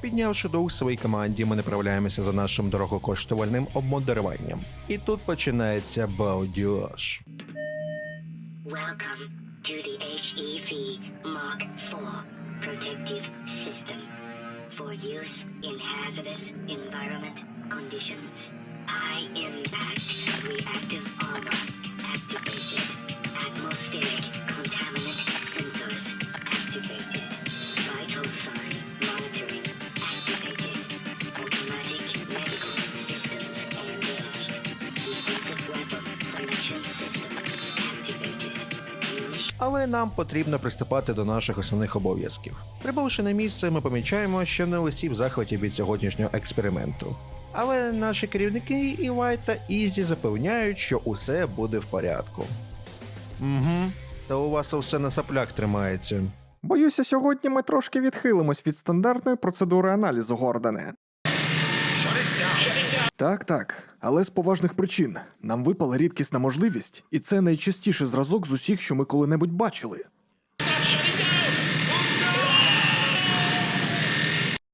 Піднявши дух своїй команді, ми направляємося за нашим дорогокоштувальним обмодеруванням. І тут починається protective system for use in hazardous environment conditions. High impact reactive armor Але нам потрібно приступати до наших основних обов'язків. Прибувши на місце, ми помічаємо, що не усі в захваті від сьогоднішнього експерименту. Але наші керівники і Вайт та Ізі запевняють, що усе буде в порядку. Угу, та у вас усе на саплях тримається. Боюся, сьогодні ми трошки відхилимось від стандартної процедури аналізу Гордоне. Так, так, але з поважних причин. Нам випала рідкісна можливість, і це найчастіший зразок з усіх, що ми коли-небудь бачили.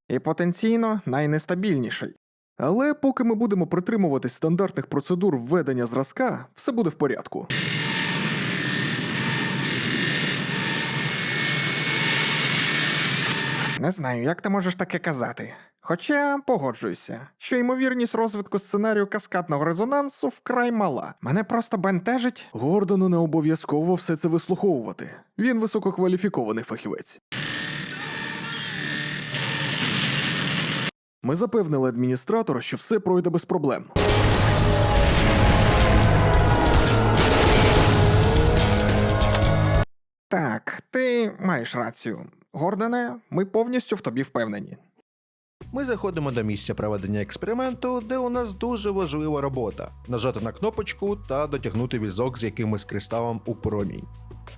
І потенційно найнестабільніший. Але поки ми будемо притримуватись стандартних процедур введення зразка, все буде в порядку. Не знаю, як ти можеш таке казати. Хоча погоджуюся, що ймовірність розвитку сценарію каскадного резонансу вкрай мала. Мене просто бентежить. Гордону не обов'язково все це вислуховувати. Він висококваліфікований фахівець. Ми запевнили адміністратора, що все пройде без проблем. Так, ти маєш рацію. Гордоне, ми повністю в тобі впевнені. Ми заходимо до місця проведення експерименту, де у нас дуже важлива робота: нажати на кнопочку та дотягнути візок з якимось кристалом у промінь.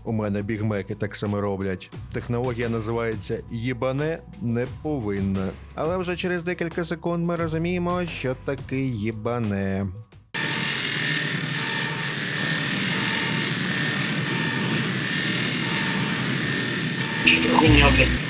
У мене бігмеки так само роблять. Технологія називається їбане не повинна. Але вже через декілька секунд ми розуміємо, що таке їбане. Хуйня, блядь.